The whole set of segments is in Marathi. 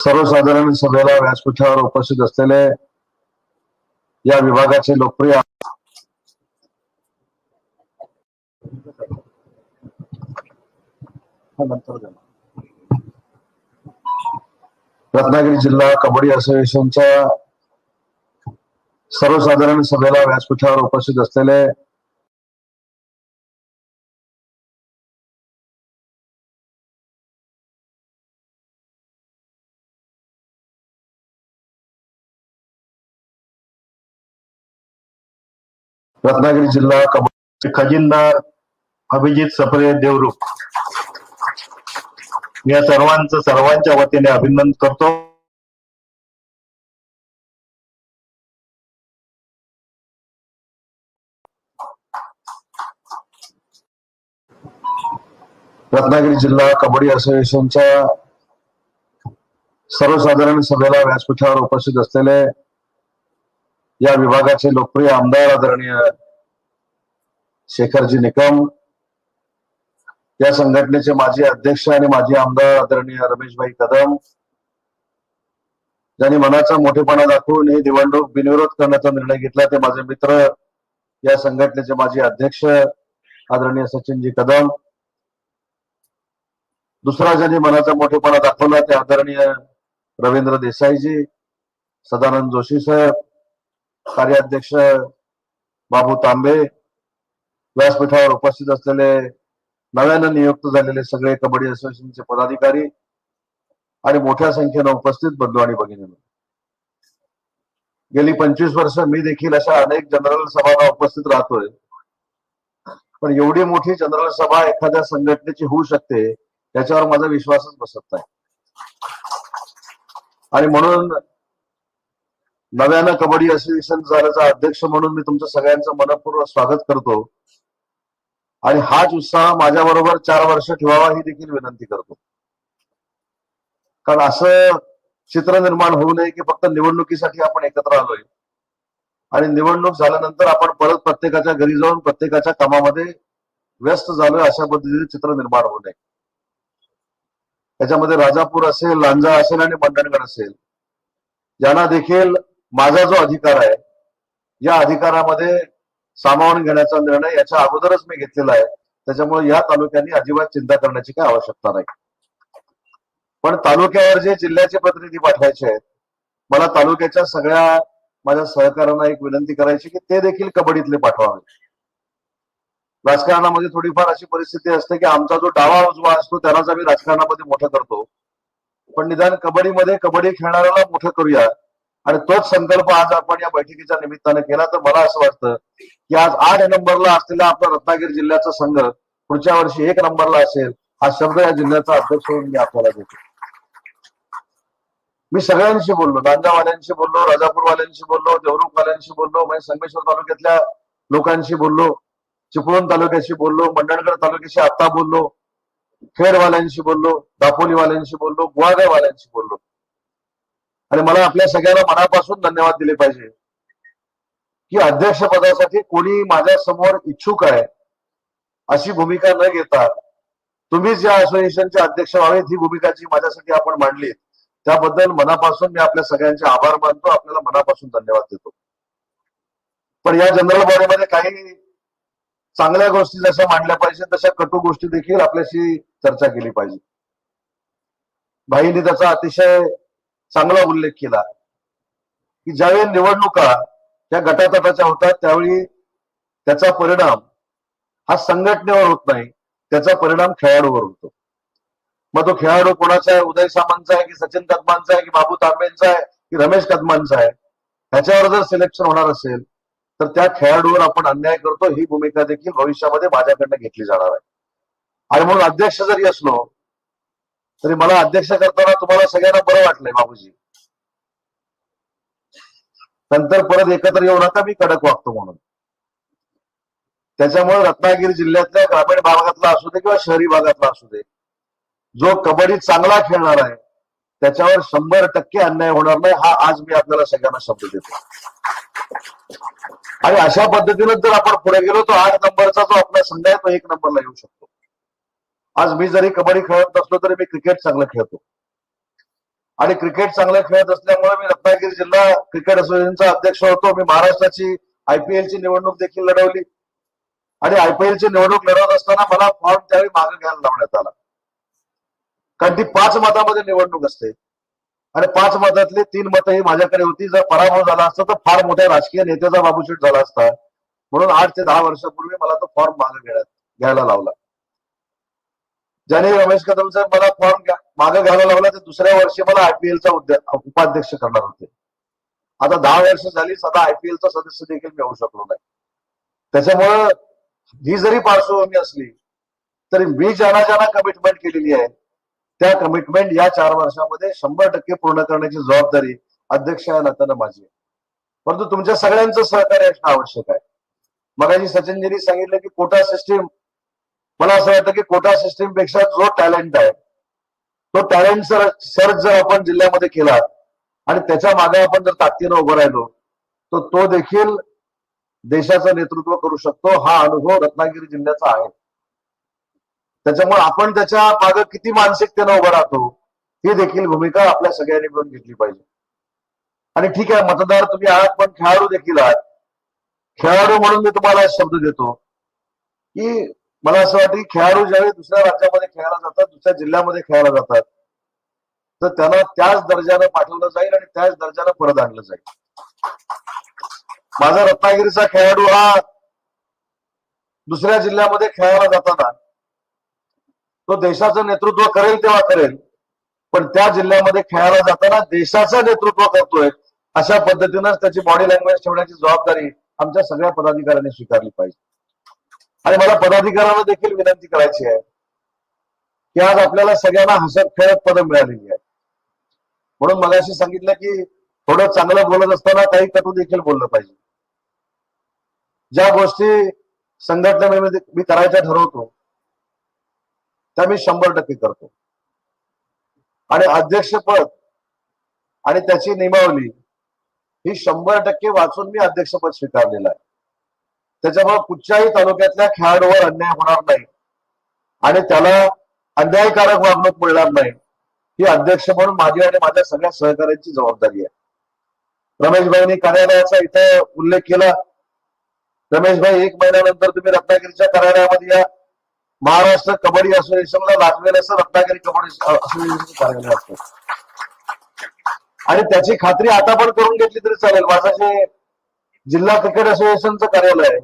सर्वसाधारण सभेला व्यासपीठावर उपस्थित असलेले या विभागाचे लोकप्रिय रत्नागिरी जिल्हा कबड्डी असोसिएशनच्या सर्वसाधारण सभेला व्यासपीठावर उपस्थित असलेले रत्नागिरी जिल्हा खजिनदार अभिजित सपरे देवरुख या सर्वांचं सर्वांच्या वतीने अभिनंदन करतो. रत्नागिरी जिल्हा कबड्डी असोसिएशनच्या सर्वसाधारण सभेला व्यासपीठावर उपस्थित असलेले या विभागाचे लोकप्रिय आमदार आदरणीय शेखरजी निकम या संघटनेचे माजी अध्यक्ष आणि माजी आमदार आदरणीय रमेशभाई कदम ज्यांनी मनाचा मोठेपणा दाखवून ही निवडणूक बिनविरोध करण्याचा निर्णय घेतला ते माझे मित्र या संघटनेचे माजी अध्यक्ष आदरणीय सचिनजी कदम. दुसरा ज्यांनी मनाचा मोठेपणा दाखवला ते आदरणीय रवींद्र देसाईजी सदानंद जोशी साहेब कार्याध्यक्ष बाबू तांबे व्यासपीठावर उपस्थित असलेले नव्यानं नियुक्त झालेले सगळे कबड्डी असोसिएशनचे पदाधिकारी आणि मोठ्या संख्येनं उपस्थित बंधू आणि भगिनी गेली पंचवीस वर्ष मी देखील अशा अनेक जनरल सभांना उपस्थित राहतोय. पण एवढी मोठी जनरल सभा एखाद्या संघटनेची होऊ शकते याच्यावर माझा विश्वासच बसत नाही. आणि म्हणून नव्यानं कबड्डी असोसिएशन झाल्याचा अध्यक्ष म्हणून मी तुमचं सगळ्यांचं मनपूर्वक स्वागत करतो. आणि हाच उत्साह माझ्या बरोबर चार वर्ष ठेवावा ही देखील विनंती करतो. कारण असं चित्र निर्माण होऊ नये की फक्त निवडणुकीसाठी आपण एकत्र आलोय. आणि निवडणूक झाल्यानंतर आपण परत प्रत्येकाच्या घरी जाऊन प्रत्येकाच्या कामामध्ये व्यस्त झालोय अशा पद्धतीने चित्र निर्माण होऊ नये. त्याच्यामध्ये राजापूर असेल लांजा असेल आणि मंडणगड असेल. यांना देखील माझा जो अधिकार आहे या अधिकारामध्ये सामावून घेण्याचा निर्णय याच्या अगोदरच मी घेतलेला आहे. त्याच्यामुळे या तालुक्यांनी अजिबात चिंता करण्याची काही आवश्यकता नाही. पण तालुक्यावर जे जिल्ह्याचे प्रतिनिधी पाठवायचे आहेत मला तालुक्याच्या सगळ्या माझ्या सहकाऱ्यांना एक विनंती करायची की ते देखील कबड्डीतले पाठवावे. राजकारणामध्ये थोडीफार अशी परिस्थिती असते की आमचा जो डावा उजवा असतो त्यालाच आम्ही राजकारणामध्ये मोठं करतो. पण निदान कबड्डीमध्ये कबड्डी खेळणाऱ्याला मोठं करूया आणि तोच संकल्प आज आपण या बैठकीच्या निमित्ताने केला. तर मला असं वाटतं की आज आठ नंबरला असलेला आपला रत्नागिरी जिल्ह्याचा संघ पुढच्या वर्षी एक नंबरला असेल हा शब्द या जिल्ह्याचा अध्यक्ष म्हणून मी आपल्याला देतो. मी सगळ्यांशी बोललो नांदावाल्यांशी बोललो राजापूरवाल्यांशी बोललो देवरुखवाल्यांशी बोललो म्हणजे संगमेश्वर तालुक्यातल्या लोकांशी बोललो चिपळूण तालुक्याशी बोललो मंडणगड तालुक्याशी आता बोललो खेडवाल्यांशी बोललो दापोलीवाल्यांशी बोललो गुहागरवाल्यांशी बोललो. आणि मला आपल्या सगळ्यांना मनापासून धन्यवाद दिले पाहिजे. की अध्यक्षपदासाठी कोणी माझ्यासमोर इच्छुक आहे अशी भूमिका न घेता तुम्ही ज्या असोसिएशनचे अध्यक्ष व्हावेत ही भूमिका जी माझ्यासाठी आपण मांडली त्याबद्दल मनापासून मी आपल्या सगळ्यांचे आभार मानतो आपल्याला मनापासून धन्यवाद देतो. पण या जनरल बॉडीमध्ये काही चांगल्या गोष्टी जशा मांडल्या पाहिजे तशा कटू गोष्टी देखील आपल्याशी चर्चा केली पाहिजे. भाईंनी त्याचा अतिशय चांगला उल्लेख केला. की ज्यावेळी निवडणुका त्या गटातटाच्या होतात त्यावेळी त्याचा परिणाम हा संघटनेवर होत नाही. त्याचा परिणाम खेळाडूवर होतो. मग तो खेळाडू कोणाचा आहे? उदय सामंतचा आहे की सचिन कदमांचा आहे की बाबू तांबेंचा आहे की रमेश कदमांचा आहे? ह्याच्यावर जर सिलेक्शन होणार असेल तर त्या खेळाडूवर आपण अन्याय करतो ही भूमिका देखील भविष्यामध्ये माझ्याकडनं घेतली जाणार आहे. आणि म्हणून अध्यक्ष जरी असलो तरी मला अध्यक्ष करताना तुम्हाला सगळ्यांना बरं वाटलंय बाबूजी नंतर परत एकत्र येऊ नका मी कडक वागतो म्हणून. त्याच्यामुळे रत्नागिरी जिल्ह्यातल्या ग्रामीण भागातला असू दे किंवा शहरी भागातला असू दे जो कबड्डी चांगला खेळणार आहे त्याच्यावर शंभर टक्के अन्याय होणार नाही हा आज मी आपल्याला सगळ्यांना शब्द देतो. आणि अशा पद्धतीनं जर आपण पुढे गेलो तर आठ नंबरचा जो आपला संघ आहे तो एक नंबरला येऊ शकतो. आज मी जरी कबड्डी खेळत नसलो तरी मी क्रिकेट चांगलं खेळतो. आणि क्रिकेट चांगलं खेळत असल्यामुळे मी रत्नागिरी जिल्हा क्रिकेट असोसिएशनचा अध्यक्ष होतो. मी महाराष्ट्राची आयपीएलची निवडणूक देखील लढवली. आणि आयपीएलची निवडणूक लढवत असताना मला फॉर्म त्यावेळी मागे घ्यायला लावण्यात आला. कारण ती पाच मतामध्ये निवडणूक असते. आणि पाच मतातली तीन मतं ही माझ्याकडे होती. जर पराभव झाला असता तर फार मोठ्या राजकीय नेत्याचा बाबूशेट झाला असता. म्हणून आठ ते दहा वर्षापूर्वी मला तो फॉर्म मागे घ्यायला लावला. ज्याने रमेश कदम सर मला फॉर्म मागे घ्यायला लावला ते दुसऱ्या वर्षी मला आयपीएलचा उपाध्यक्ष करणार होते. आता दहा वर्ष झाली सदा आयपीएलचा सदस्य देखील मी होऊ शकलो नाही. त्याच्यामुळं ही जरी पार्श्वभूमी असली तरी मी ज्यांना ज्यांना कमिटमेंट केलेली आहे त्या कमिटमेंट या चार वर्षामध्ये शंभर टक्के पूर्ण करण्याची जबाबदारी अध्यक्ष या नात्यानं माझी आहे. परंतु तुमच्या सगळ्यांचं सहकार्य असणं आवश्यक आहे. मगाशी सचिनजींनी सांगितलं की कोटा सिस्टीम मला असं वाटतं की कोटा सिस्टीमपेक्षा जो टॅलेंट आहे तो टॅलेंट सर सर्च जर आपण जिल्ह्यामध्ये केला आणि त्याच्यामागे आपण जर ताकदीनं उभं राहिलो तर तो देखील देशाचं नेतृत्व करू शकतो. हा अनुभव रत्नागिरी जिल्ह्याचा आहे. त्याच्यामुळे आपण त्याच्यामागे किती मानसिकतेनं उभं राहतो ही देखील भूमिका आपल्या सगळ्यांनी मिळून घेतली पाहिजे. आणि ठीक आहे मतदार तुम्ही आहात पण खेळाडू देखील आहात. खेळाडू म्हणून मी तुम्हाला शब्द देतो की मला असं वाटतं की खेळाडू ज्यावेळी दुसऱ्या राज्यामध्ये खेळायला जातात दुसऱ्या जिल्ह्यामध्ये खेळायला जातात तर त्यांना त्याच दर्जानं पाठवलं जाईल आणि त्याच दर्जानं परत आणलं जाईल. माझा रत्नागिरीचा खेळाडू हा दुसऱ्या जिल्ह्यामध्ये खेळायला जाताना तो देशाचं नेतृत्व करेल तेव्हा करेल पण त्या जिल्ह्यामध्ये खेळायला जाताना देशाचं नेतृत्व करतोय अशा पद्धतीनं त्याची बॉडी लँग्वेज ठेवण्याची जबाबदारी आमच्या सगळ्या पदाधिकाऱ्यांनी स्वीकारली पाहिजे. आणि मला पदाधिकाऱ्यांना देखील विनंती करायची आहे की आज आपल्याला सगळ्यांना हसत खेळत पदं मिळालेली आहे म्हणून मला अशी सांगितलं की थोडं चांगलं बोलत असताना काही कटू देखील बोललं पाहिजे. ज्या गोष्टी संघटनेमध्ये मी करायच्या ठरवतो त्या मी शंभर टक्के करतो. आणि अध्यक्षपद आणि त्याची नियमावली ही शंभर टक्के वाचून मी अध्यक्षपद स्वीकारलेलं आहे. त्याच्यामुळे कुठच्याही तालुक्यातल्या खेळाडूवर अन्याय होणार नाही. आणि त्याला अन्यायकारक वागणूक मिळणार नाही. ही अध्यक्ष म्हणून माझी आणि माझ्या सगळ्या सहकार्यांची जबाबदारी आहे. रमेशभाईंनी कार्यालयाचा इथं उल्लेख केला. रमेशभाई एक महिन्यानंतर तुम्ही रत्नागिरीच्या कार्यालयामध्ये या. महाराष्ट्र कबड्डी असोसिएशनला लागलेलं असं रत्नागिरी कबड्डी असोसिएशनचं कार्यालय असतं. आणि त्याची खात्री आता पण करून घेतली तरी चालेल. माझा जे जिल्हा क्रिकेट असोसिएशनचं कार्यालय आहे.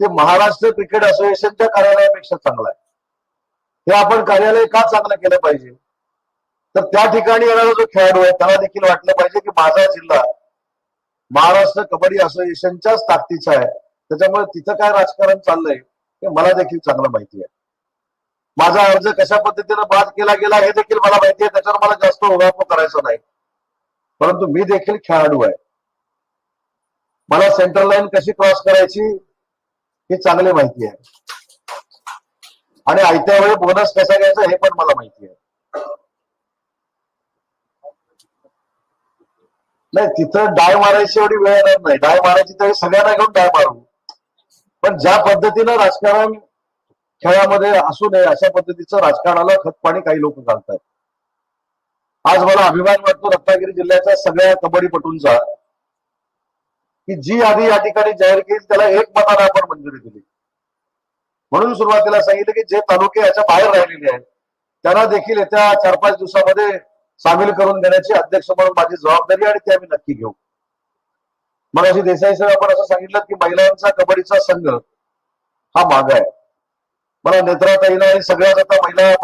ते महाराष्ट्र क्रिकेट असोसिएशनच्या कार्यालयापेक्षा चांगलं आहे. हे आपण कार्यालय का चांगलं केलं पाहिजे? तर त्या ठिकाणी येणारा जो खेळाडू आहे त्याला देखील वाटलं पाहिजे की माझा जिल्हा महाराष्ट्र कबड्डी असोसिएशनच्याच ताकदीचा आहे. त्याच्यामुळे तिथं काय राजकारण चाललंय हे मला देखील चांगलं माहिती आहे. माझा अर्ज कशा पद्धतीनं बाद केला गेला हे देखील मला माहिती आहे. त्याच्यावर मला जास्त उभारप करायचं नाही. परंतु मी देखील खेळाडू आहे. मला सेंट्रल लाईन कशी क्रॉस करायची हे चांगली माहिती आहे. आणि आयत्या वेळी बोनस कसा घ्यायचा हे पण मला माहिती आहे. नाही तिथं डाय मारायची एवढी वेळ येणार नाही. डाय मारायची तरी सगळ्यांना घेऊन डाय मारू. पण ज्या पद्धतीनं राजकारण खेळामध्ये असू नये अशा पद्धतीचं राजकारणाला खतपाणी काही लोक घालतात. आज मला अभिमान वाटतो रत्नागिरी जिल्ह्याच्या सगळ्या कबड्डीपटूंचा. की जी यादी या ठिकाणी जाहीर केली त्याला एक मताने आपण मंजुरी दिली. म्हणून सुरुवातीला सांगितलं की जे तालुके याच्या बाहेर राहिलेले आहेत त्यांना देखील येत्या चार पाच दिवसामध्ये सामील करून देण्याची अध्यक्ष म्हणून माझी जबाबदारी आणि ते आम्ही नक्की घेऊ. मग अशी देसाई साहेब आपण असं सांगितलं की महिलांचा कबड्डीचा संघ हा माग आहे. मला नेत्राताईला आणि सगळ्याच आता महिला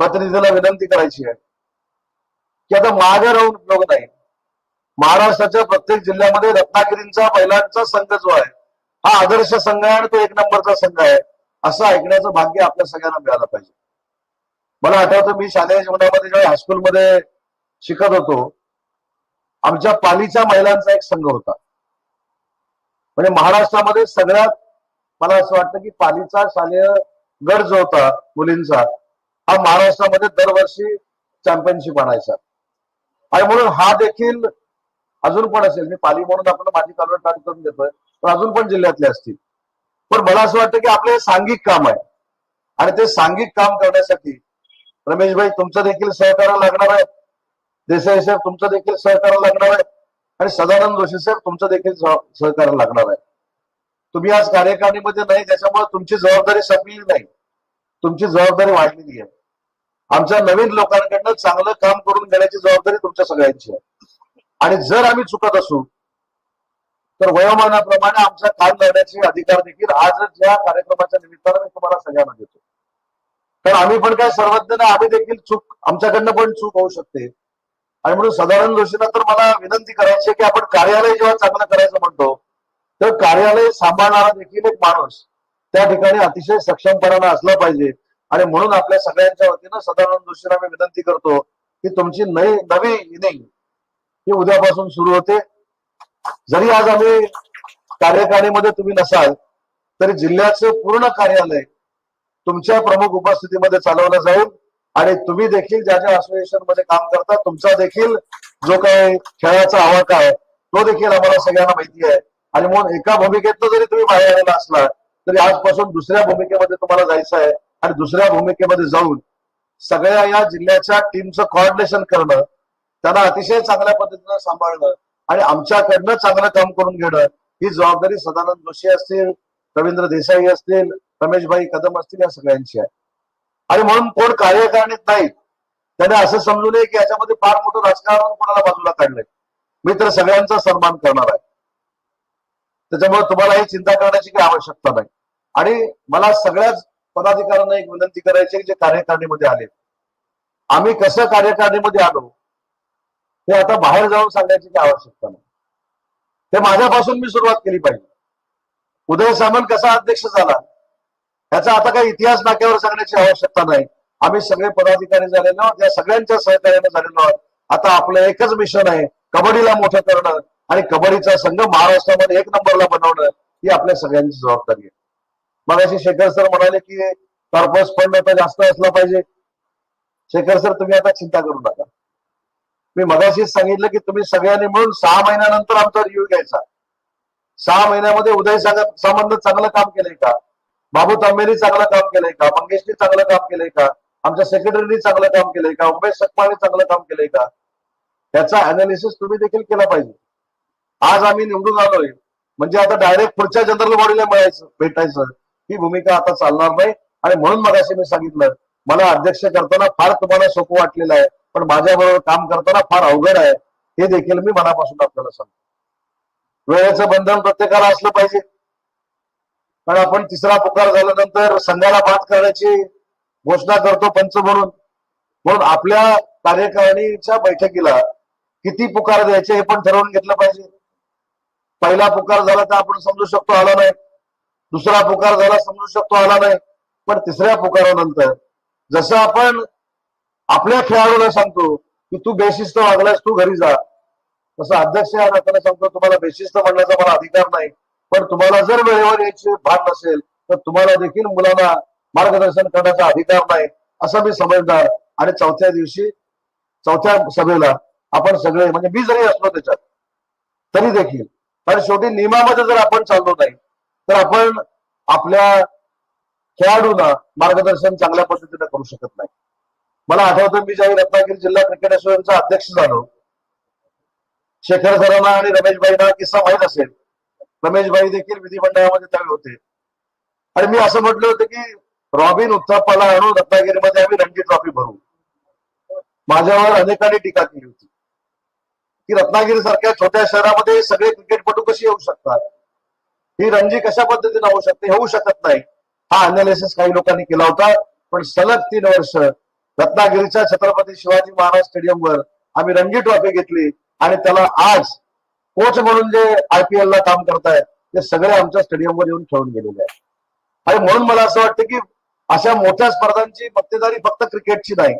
प्रतिनिधीला विनंती करायची आहे की आता मागे राहून उपयोग नाही. महाराष्ट्राच्या प्रत्येक जिल्ह्यामध्ये रत्नागिरींचा महिलांचा संघ जो आहे हा आदर्श संघ आहे आणि तो एक नंबरचा संघ आहे असं ऐकण्याचं भाग्य आपल्या सगळ्यांना मिळालं पाहिजे. मला आठवतं मी शालेय जीवनामध्ये ज्यावेळी हायस्कूलमध्ये शिकत होतो आमच्या पालीच्या महिलांचा एक संघ होता. म्हणजे महाराष्ट्रामध्ये सगळ्यात मला असं वाटतं की पालीचा शालेय गट जो होता मुलींचा हा महाराष्ट्रामध्ये दरवर्षी चॅम्पियनशिप आणायचा. आणि म्हणून हा देखील अजून पण असेल. मी पाली म्हणून आपण माझी कालवड काढ करून देतोय पण अजून पण जिल्ह्यातले असतील. पण मला असं वाटतं की आपलं हे सांघिक काम आहे. आणि ते सांघिक काम करण्यासाठी रमेशभाई तुमचं देखील सहकार्य लागणार आहे. देसाई साहेब तुमचं देखील सहकार्य लागणार आहे. आणि सदानंद जोशी साहेब तुमचं देखील सह- सहकार्य लागणार आहे. तुम्ही आज कार्यकारिणीमध्ये नाही त्याच्यामुळे तुमची जबाबदारी संपलेली नाही. तुमची जबाबदारी वाढलेली आहे. आमच्या नवीन लोकांकडनं चांगलं काम करून घेण्याची जबाबदारी तुमच्या सगळ्यांची आहे. आणि जर आम्ही चुकत असू तर वयोमानाप्रमाणे आमचा कान लढण्याचे अधिकार देखील आज या कार्यक्रमाच्या निमित्तानं मी तुम्हाला सगळ्यांना देतो. तर आम्ही पण काय सर्वज्ञ आम्ही देखील चूक आमच्याकडनं पण चूक होऊ शकते. आणि म्हणून सदानंद जोशींना तर मला विनंती करायची आहे की आपण कार्यालय जेव्हा चांगलं करायचं म्हणतो तर कार्यालय सांभाळणारा देखील एक माणूस त्या ठिकाणी अतिशय सक्षमपणानं असला पाहिजे. आणि म्हणून आपल्या सगळ्यांच्या वतीनं सदानंद जोशींना मी विनंती करतो की तुमची नवी नवी इनिंग हे उद्यापासून सुरू होते. जरी आज आम्ही कार्यकारिणीमध्ये तुम्ही नसाल तरी जिल्ह्याचं पूर्ण कार्यालय तुमच्या प्रमुख उपस्थितीमध्ये चालवलं जाईल. आणि तुम्ही देखील ज्या ज्या असोसिएशनमध्ये काम करता तुमचा देखील जो काही खेळाचा आवाका आहे तो देखील आम्हाला सगळ्यांना माहिती आहे. आणि म्हणून एका भूमिकेतनं जरी तुम्ही बाहेर आलेला असला तरी आजपासून दुसऱ्या भूमिकेमध्ये तुम्हाला जायचं आहे. आणि दुसऱ्या भूमिकेमध्ये जाऊन सगळ्या या जिल्ह्याच्या टीमचं कॉर्डिनेशन करणं त्यांना अतिशय चांगल्या पद्धतीनं सांभाळणं आणि आमच्याकडनं चांगलं काम करून घेणं ही जबाबदारी सदानंद जोशी असतील रवींद्र देसाई असतील रमेशभाई कदम असतील या सगळ्यांची आहे. आणि म्हणून कोण कार्यकारिणीत नाही त्याने असं समजू नये की याच्यामध्ये फार मोठं राजकारण कोणाला बाजूला काढलंय. मी तर सगळ्यांचा सन्मान करणार आहे. त्याच्यामुळे तुम्हाला ही चिंता करण्याची काही आवश्यकता नाही. आणि मला सगळ्याच पदाधिकाऱ्यांना एक विनंती करायची जे कार्यकारिणीमध्ये आले. आम्ही कसं कार्यकारिणीमध्ये आलो हे आता बाहेर जाऊन सांगण्याची काही आवश्यकता नाही. ते माझ्यापासून मी सुरुवात केली पाहिजे. उदय सामंत कसा अध्यक्ष झाला याचा आता काही इतिहास नाक्यावर सांगण्याची आवश्यकता नाही. आम्ही सगळे पदाधिकारी झालेलो आहोत या सगळ्यांच्या सहकार्याने झालेलो आहोत. आता आपलं एकच मिशन आहे कबड्डीला मोठं करणं आणि कबड्डीचा संघ महाराष्ट्रामध्ये एक नंबरला बनवणं ही आपल्या सगळ्यांची जबाबदारी आहे. मग अशी शेखर सर म्हणाले की कॉर्पस फंड आता जास्त असला पाहिजे. शेखर सर तुम्ही आता चिंता करू नका. मी मगाशीच सांगितलं की तुम्ही सगळ्यांनी मिळून सहा महिन्यानंतर आमचा रिव्ह्यू घ्यायचा. सहा महिन्यामध्ये उदय सागर संबंध चांगलं काम केलंय का? बाबू तांबेनी चांगलं काम केलंय का? मंगेशनी चांगलं काम केलंय का? आमच्या सेक्रेटरीनी चांगलं काम केलंय का? उमेश सकमाने चांगलं काम केलंय का? त्याचा अनालिसिस तुम्ही देखील केला पाहिजे. आज आम्ही निवडून आलोय. म्हणजे आता डायरेक्ट पुढच्या जनरल बॉडीला मिळायचं भेटायचं ही भूमिका आता चालणार नाही. आणि म्हणून मग मी सांगितलं मला अध्यक्ष करताना फार तुम्हाला सोपं वाटलेलं आहे. पण माझ्याबरोबर काम करताना फार अवघड आहे. हे देखील मी मनापासून आपल्याला सांगतो. वेळेचं बंधन प्रत्येकाला असलं पाहिजे. पण आपण तिसरा पुकार झाल्यानंतर संघाला बाद करण्याची घोषणा करतो पंच म्हणून. म्हणून आपल्या कार्यकारिणीच्या बैठकीला किती पुकार द्यायचे हे पण ठरवून घेतलं पाहिजे. पहिला पुकार झाला तर आपण समजू शकतो आला नाही. दुसरा पुकार झाला समजू शकतो आला नाही. पण तिसऱ्या पुकारानंतर जसं आपण आपल्या खेळाडूला सांगतो की तू बेशिस्त वागलास तू घरी जा. तसं अध्यक्ष या नात्याने सांगतो तुम्हाला बेशिस्त म्हणण्याचा मला अधिकार नाही. पण तुम्हाला जर वेळेवर यायचे भान नसेल तर तुम्हाला देखील मुलांना मार्गदर्शन करण्याचा अधिकार नाही असं मी समजणार आणि चौथ्या दिवशी चौथ्या सभेला आपण सगळे म्हणजे मी जरी असलो त्याच्यात तरी देखील. कारण शेवटी नियमामध्ये जर आपण चाललो नाही तर आपण आपल्या खेळाडूंना मार्गदर्शन चांगल्या पद्धतीने करू शकत नाही. मला आठवतं मी ज्यावेळी रत्नागिरी जिल्हा क्रिकेट असोसिएशनचा अध्यक्ष झालो. शेखर सरांना आणि रमेशबाईंना किस्सा माहीत असेल. रमेशबाई देखील विधिमंडळामध्ये त्यावेळी होते. आणि मी असं म्हटलं होतं की रॉबिन उत्थप्पाला आणून रत्नागिरीमध्ये आम्ही रणजी ट्रॉफी भरू. माझ्यावर अनेकांनी टीका केली होती. की रत्नागिरी सारख्या छोट्या शहरामध्ये सगळे क्रिकेटपटू कशी येऊ शकतात? ही रणजी कशा पद्धतीने होऊ शकते? होऊ शकत नाही. हा अनालिसिस काही लोकांनी केला होता. पण सलग तीन वर्ष रत्नागिरीच्या छत्रपती शिवाजी महाराज स्टेडियमवर आम्ही रणजी ट्रॉफी घेतली आणि त्याला आज कोच म्हणून जे आयपीएल ला काम करतायत ते सगळे आमच्या स्टेडियमवर येऊन खेळून गेलेले आहेत. आणि म्हणून मला असं वाटतं की अशा मोठ्या स्पर्धांची मक्तेदारी फक्त क्रिकेटची नाही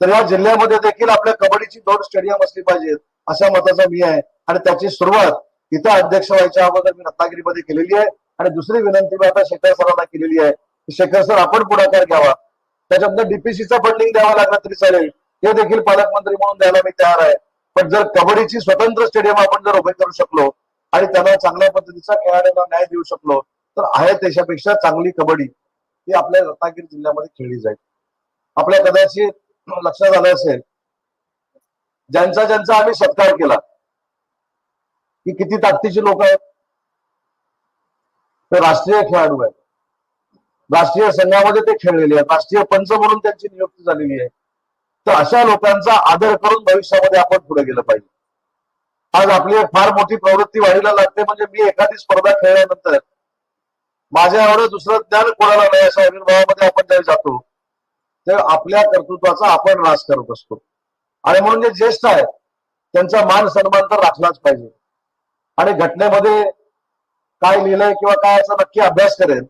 तर या जिल्ह्यामध्ये देखील आपल्या कबड्डीची दोन स्टेडियम असली पाहिजेत अशा मताचा मी आहे. आणि त्याची सुरुवात इथं अध्यक्ष व्हायच्या अगोदर मी रत्नागिरीमध्ये केलेली आहे. आणि दुसरी विनंती मी आता शेखर सरांना केलेली आहे की शेखर सर आपण पुढाकार घ्यावा. त्याच्यानंतर डीपीसीचं फंडिंग द्यावं लागलं तरी चालेल. हे देखील पालकमंत्री म्हणून द्यायला मी तयार आहे. पण जर कबड्डीची स्वतंत्र स्टेडियम आपण जर उभे करू शकलो आणि त्यांना चांगल्या पद्धतीचा खेळाडूंना न्याय देऊ शकलो तर आहे त्याच्यापेक्षा चांगली कबड्डी ही आपल्या रत्नागिरी जिल्ह्यामध्ये खेळली जाईल. आपल्या कदाचित लक्षात आलं असेल ज्यांचा ज्यांचा आम्ही सत्कार केला की किती ताकदीची लोक आहेत ते राष्ट्रीय खेळाडू आहेत. राष्ट्रीय संघामध्ये ते खेळलेले आहेत. राष्ट्रीय पंच म्हणून त्यांची नियुक्ती झालेली आहे. तर अशा लोकांचा आदर करून भविष्यामध्ये आपण पुढे गेलं पाहिजे. आज आपली एक फार मोठी प्रवृत्ती वाढीला लागते म्हणजे मी एखादी स्पर्धा खेळल्यानंतर माझ्या एवढं दुसरं ज्ञान कोणाला नाही अशा आविर्भावामध्ये आपण ज्यावेळी जातो तर आपल्या कर्तृत्वाचा आपण नाश करत असतो. आणि म्हणून जे ज्येष्ठ आहेत त्यांचा मान सन्मान तर राखलाच पाहिजे. आणि घटनेमध्ये काय लिहिलंय किंवा काय याचा नक्की अभ्यास करेल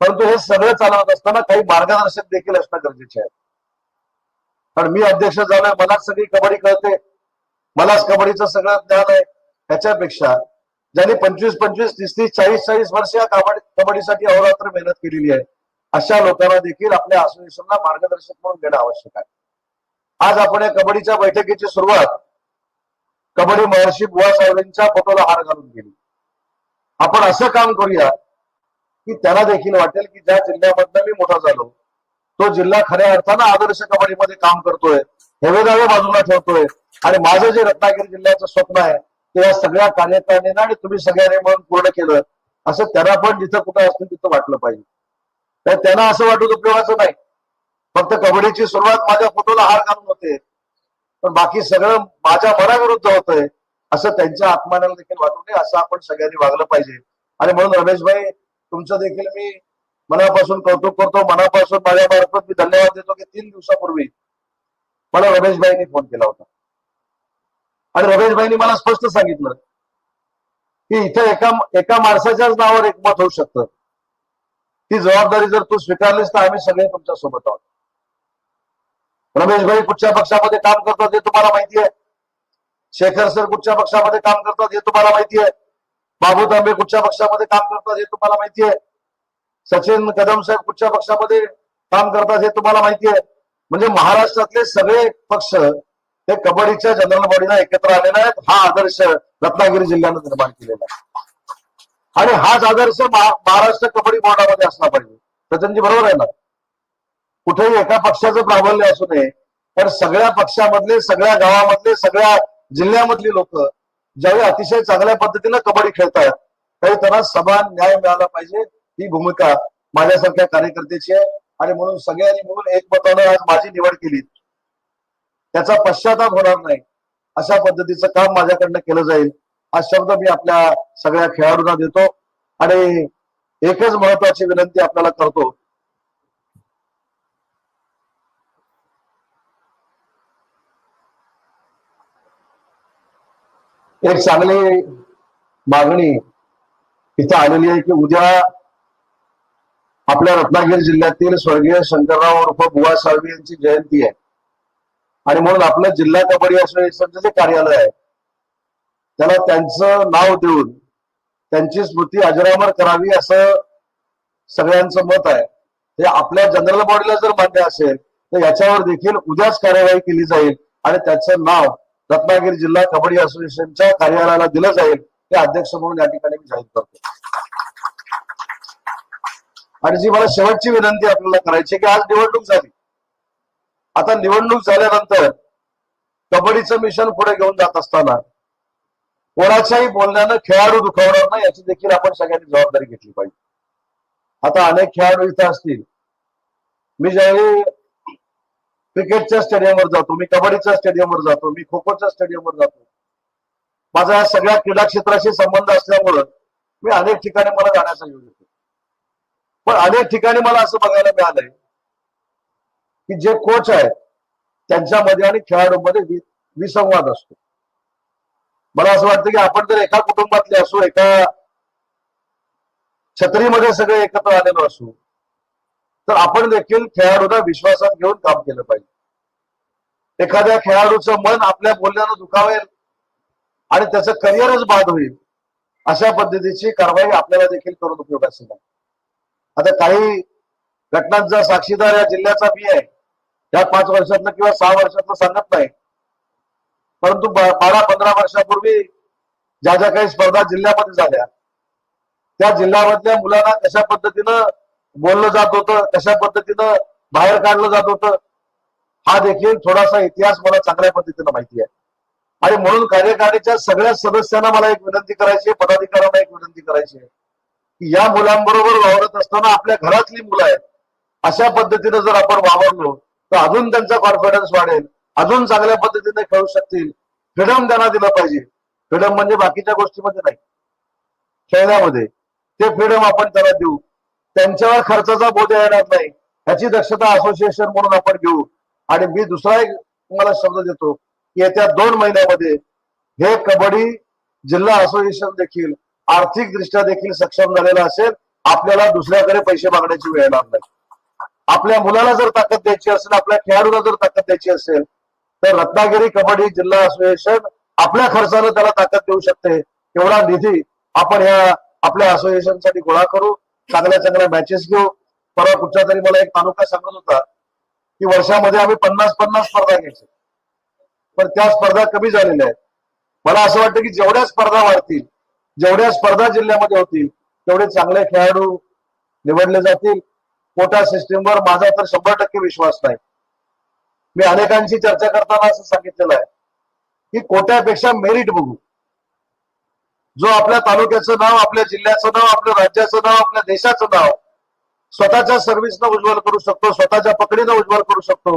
परंतु हे सगळं चालवत असताना काही मार्गदर्शक देखील असणं गरजेचे आहे. कारण मी अध्यक्ष झालोय मलाच सगळी कबड्डी कळते. मलाच कबड्डीचं सगळं ज्ञान आहे. त्याच्यापेक्षा ज्यांनी पंचवीस पंचवीस तीस तीस चाळीस चाळीस वर्ष या कबड्डी कबड्डीसाठी अहोरात्र मेहनत केलेली आहे अशा लोकांना देखील आपल्या असोसिएशनला मार्गदर्शक म्हणून घेणं आवश्यक आहे. आज आपण या कबड्डीच्या बैठकीची सुरुवात कबड्डी महर्षी बुवा साहेबांच्या फोटोला हार घालून केली. आपण असं काम करूया की त्याला देखील वाटेल की ज्या जिल्ह्यामधनं मी मोठा झालो तो जिल्हा खऱ्या अर्थानं आदर्श कबड्डीमध्ये काम करतोय हेवेदावे बाजूला ठेवतोय. आणि माझं जे रत्नागिरी जिल्ह्याचं स्वप्न आहे ते या सगळ्या कार्यकारिणीनं आणि तुम्ही सगळ्यांनी म्हणून पूर्ण केलं असं त्यांना पण जिथं कुठं असतील तिथं वाटलं पाहिजे. तर त्यांना असं वाटत उपयोगाचं नाही. फक्त कबड्डीची सुरुवात माझ्या फोटोला हार घालून होते. पण बाकी सगळं माझ्या मनाविरुद्ध होतंय असं त्यांच्या आत्मानाला देखील वाटू नये असं आपण सगळ्यांनी वागलं पाहिजे. आणि म्हणून रमेशभाई तुमचं देखील मी मनापासून कौतुक करतो. मनापासून माझ्या मार्फत मी धन्यवाद देतो की तीन दिवसापूर्वी मला रमेशभाईंनी फोन केला होता. आणि रमेशभाईंनी मला स्पष्ट सांगितलं की इथं एका एका माणसाच्याच नावावर एकमत होऊ शकतं. ती जबाबदारी जर तू स्वीकारलीस तर आम्ही सगळे तुमच्यासोबत आहोत. रमेशभाई कुठच्या पक्षामध्ये काम करतात हे तुम्हाला माहिती आहे. शेखर सर कुठच्या पक्षामध्ये काम करतात हे तुम्हाला माहिती आहे. बाबू तांबे कुठच्या पक्षामध्ये काम करतात हे तुम्हाला माहिती आहे सचिन कदम साहेब कुठच्या पक्षामध्ये काम करतात हे तुम्हाला माहिती आहे म्हणजे महाराष्ट्रातले सगळे पक्ष हे कबड्डीच्या जनरल बॉडीला एकत्र आलेले आहेत. हा आदर्श रत्नागिरी जिल्ह्यानं निर्माण केलेला आहे. आणि हाच आदर्श महाराष्ट्र कबड्डी बोर्डामध्ये असला पाहिजे. सचिनजी बरोबर आहे ना? कुठेही एका पक्षाचं प्राबल्य असू नये तर सगळ्या पक्षामधले सगळ्या गावामधले सगळ्या जिल्ह्यामधली लोक ज्यावेळी अतिशय चांगल्या पद्धतीनं कबड्डी खेळतात त्यावेळी त्यांना समान न्याय मिळाला पाहिजे ही भूमिका माझ्यासारख्या कार्यकर्त्याची आहे. आणि म्हणून सगळ्यांनी मिळून एकमतानं आज माझी निवड केली. त्याचा पश्चाताप होणार नाही. अशा पद्धतीचं काम माझ्याकडनं केलं जाईल. हा शब्द मी आपल्या सगळ्या खेळाडूंना देतो. आणि एकच महत्वाची विनंती आपल्याला करतो. एक चांगली मागणी इथं आलेली आहे की उद्या आपल्या रत्नागिरी जिल्ह्यातील स्वर्गीय शंकरराव उर्फ बुवा साळवी यांची जयंती आहे. आणि म्हणून आपलं जिल्हा कबड्डी असोसिएशनचं जे कार्यालय आहे त्याला त्यांचं नाव देऊन त्यांची स्मृती अजरामर करावी असं सगळ्यांचं मत आहे. हे आपल्या जनरल बॉडीला जर मान्य असेल तर याच्यावर देखील उद्याच कार्यवाही केली जाईल आणि त्याचं नाव रत्नागिरी जिल्हा कबड्डी असोसिएशनच्या कार्यालयाला दिलं जाईल हे अध्यक्ष म्हणून या ठिकाणी मी जाहीर करतो. आणि जी मला शेवटची विनंती आपल्याला करायची की आज निवडणूक झाली. आता निवडणूक झाल्यानंतर कबड्डीचं मिशन पुढे घेऊन जात असताना कोणाच्याही बोलण्यानं खेळाडू दुखावणार नाही याची देखील आपण सगळ्यांनी जबाबदारी घेतली पाहिजे. आता अनेक खेळाडू इथं असतील. मी ज्यावेळी क्रिकेटच्या स्टेडियमवर जातो मी कबड्डीच्या स्टेडियमवर जातो मी खो खोच्या स्टेडियमवर जातो. माझा या सगळ्या क्रीडा क्षेत्राशी संबंध असल्यामुळं मी अनेक ठिकाणी मला जाण्याचा योग येतो पण अनेक ठिकाणी मला असं बघायला मिळालंय की जे कोच आहेत त्यांच्यामध्ये आणि खेळाडूंमध्ये वि- विसंवाद असतो. मला असं वाटतं की आपण जर एका कुटुंबातले असू एका छत्रीमध्ये सगळे एकत्र आलेलो असू तर आपण देखील खेळाडूंना विश्वासात घेऊन काम केलं पाहिजे. एखाद्या खेळाडूचं मन आपल्या बोलण्यानं दुखावेल आणि त्याचं करिअरच बाद होईल अशा पद्धतीची कारवाई आपल्याला देखील करून उपयोग असेल आता काही घटनांचा साक्षीदार या जिल्ह्याचा मी आहे. या पाच वर्षातलं किंवा सहा वर्षातलं सांगत नाही. परंतु बारा पंधरा वर्षापूर्वी ज्या ज्या काही स्पर्धा जिल्ह्यामध्ये झाल्या त्या जिल्ह्यामधल्या मुलांना कशा पद्धतीनं बोललं जात होतं कशा पद्धतीनं बाहेर काढलं जात होतं हा देखील थोडासा इतिहास मला चांगल्या पद्धतीनं माहिती आहे. आणि म्हणून कार्यकारिणीच्या सगळ्या सदस्यांना मला एक विनंती करायची आहे पदाधिकाऱ्यांना एक विनंती करायची आहे की या मुलांबरोबर वावरत असताना आपल्या घरातली मुलं आहेत अशा पद्धतीनं जर आपण वावरलो तर अजून त्यांचा कॉन्फिडन्स वाढेल अजून चांगल्या पद्धतीने खेळू शकतील. फ्रीडम त्यांना दिलं पाहिजे. फ्रीडम म्हणजे बाकीच्या गोष्टीमध्ये नाही. खेळण्यामध्ये. ते फ्रीडम आपण त्याला देऊ. त्यांच्यावर खर्चाचा बोध येणार नाही. ह्याची दक्षता असोसिएशन म्हणून आपण घेऊ. आणि मी दुसरा एक तुम्हाला शब्द देतो की येत्या दोन महिन्यामध्ये हे कबड्डी जिल्हा असोसिएशन देखील आर्थिक दृष्ट्या देखील सक्षम झालेलं असेल आपल्याला दुसऱ्याकडे पैसे मागण्याची वेळ येणार नाही. आपल्या मुलाला जर ताकद द्यायची असेल आपल्या खेळाडूला जर ताकद द्यायची असेल तर रत्नागिरी कबड्डी जिल्हा असोसिएशन आपल्या खर्चानं त्याला ताकद देऊ शकते. एवढा निधी आपण ह्या आपल्या असोसिएशनसाठी गोळा करू. चांगल्या चांगल्या मॅचेस घेऊ. परवा कुठच्या तरी मला एक तालुका सांगत होता की वर्षामध्ये आम्ही पन्नास पन्नास स्पर्धा घ्यायचो पण त्या स्पर्धा कमी झालेल्या आहेत. मला असं वाटतं की जेवढ्या स्पर्धा वाढतील जेवढ्या स्पर्धा जिल्ह्यामध्ये होतील तेवढे चांगले खेळाडू निवडले जातील. कोटा सिस्टीमवर माझा तर शंभर टक्के विश्वास नाही. मी अनेकांशी चर्चा करताना असं सांगितलेलं आहे की कोट्यापेक्षा मेरिट बघू. जो आपल्या तालुक्याचं नाव आपल्या जिल्ह्याचं नाव आपल्या राज्याचं नाव आपल्या देशाचं नाव स्वतःच्या सर्व्हिसनं उज्ज्वल करू शकतो स्वतःच्या पकडीनं उज्ज्वल करू शकतो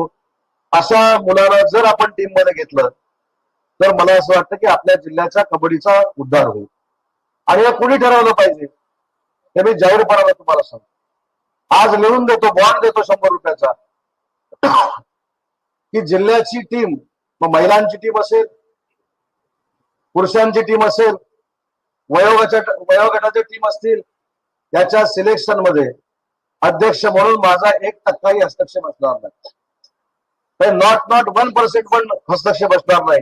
अशा मुलाला जर आपण टीममध्ये घेतलं तर मला असं वाटतं की आपल्या जिल्ह्याच्या कबड्डीचा उद्धार होईल. आणि हे कुणी ठरवलं पाहिजे? हे मी जाहीरपणाला तुम्हाला सांगतो. आज लिहून देतो बॉन्ड देतो शंभर रुपयाचा. की जिल्ह्याची टीम मग महिलांची टीम असेल पुरुषांची टीम असेल वयोगटाच्या वयोगटाच्या टीम असतील त्याच्या सिलेक्शनमध्ये अध्यक्ष म्हणून माझा एक टक्काही हस्तक्षेप असणार नाही. नॉट नॉट वन पर्सेंट पण हस्तक्षेप असणार नाही.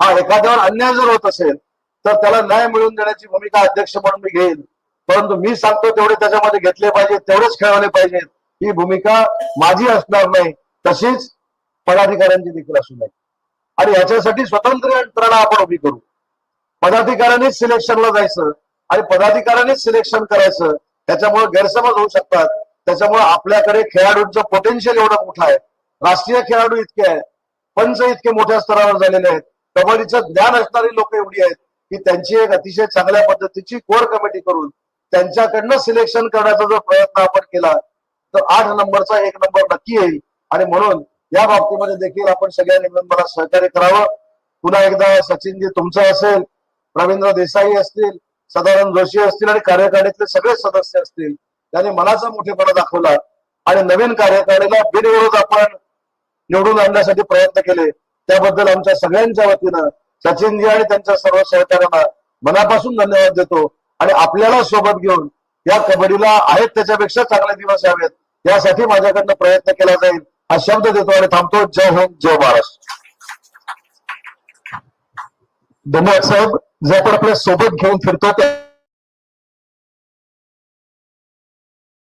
हा एखाद्यावर अन्याय जर होत असेल तर त्याला न्याय मिळवून देण्याची भूमिका अध्यक्ष म्हणून मी घेईन. परंतु मी सांगतो तेवढे त्याच्यामध्ये घेतले पाहिजे तेवढेच खेळवले पाहिजेत ही भूमिका माझी असणार नाही तशीच पदाधिकाऱ्यांची देखील असू नये. आणि याच्यासाठी स्वतंत्र यंत्रणा आपण उभी करू. पदाधिकाऱ्यांनीच सिलेक्शनला जायचं आणि पदाधिकाऱ्यांनीच सिलेक्शन करायचं. त्याच्यामुळे गैरसमज होऊ शकतात. त्याच्यामुळे आपल्याकडे खेळाडूंचं पोटेन्शियल एवढं मोठं आहे. राष्ट्रीय खेळाडू इतके आहे पंच इतके मोठ्या स्तरावर झालेले आहेत. कबड्डीचं ज्ञान असणारी लोक एवढी आहेत की त्यांची एक अतिशय चांगल्या पद्धतीची कोर कमिटी करून त्यांच्याकडनं सिलेक्शन करण्याचा जर प्रयत्न आपण केला तर आठ नंबरचा एक नंबर नक्की येईल. आणि म्हणून या बाबतीमध्ये देखील आपण सगळ्यांनी मला सहकार्य करावं. पुन्हा एकदा सचिनजी तुमचं असेल. रवींद्र देसाई असतील सदानंद जोशी असतील आणि कार्यकारिणीतले सगळे सदस्य असतील त्यांनी मनाचा मोठेपणा दाखवला आणि नवीन कार्यकारिणीला बिनविरोध आपण निवडून आणण्यासाठी प्रयत्न केले. त्याबद्दल आमच्या सगळ्यांच्या वतीनं सचिनजी आणि त्यांच्या सर्व सहकार्यांना मनापासून धन्यवाद देतो. आणि आपल्याला सोबत घेऊन या कबड्डीला आहेत त्याच्यापेक्षा चांगले दिवस यावेत. यासाठी माझ्याकडनं प्रयत्न केला जाईल हा शब्द देतो आणि थांबतो. जय हिंद जय महाराष्ट्र. धन्यवाद साहेब जे आपण आपल्यासोबत घेऊन फिरतो त्या